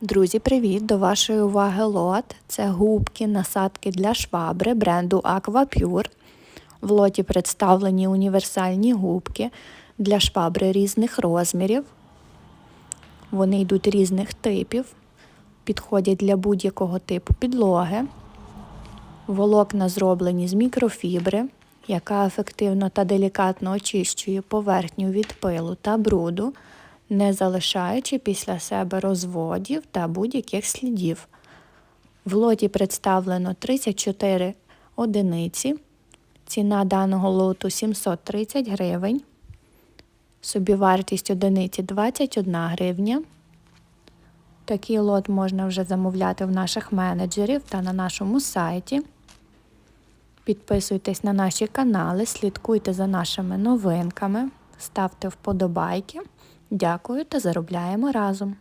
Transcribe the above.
Друзі, привіт! До вашої уваги лот. Це губки, насадки для швабри бренду Aquapure. В лоті представлені універсальні губки для швабри різних розмірів. Вони йдуть різних типів, підходять для будь-якого типу підлоги. Волокна зроблені з мікрофібри, яка ефективно та делікатно очищує поверхню від пилу та бруду, не залишаючи після себе розводів та будь-яких слідів. В лоті представлено 34 одиниці. Ціна даного лоту 730 гривень. Собівартість одиниці 21 гривня. Такий лот можна вже замовляти в наших менеджерів та на нашому сайті. Підписуйтесь на наші канали, слідкуйте за нашими новинками, ставте вподобайки. Дякую та заробляємо разом!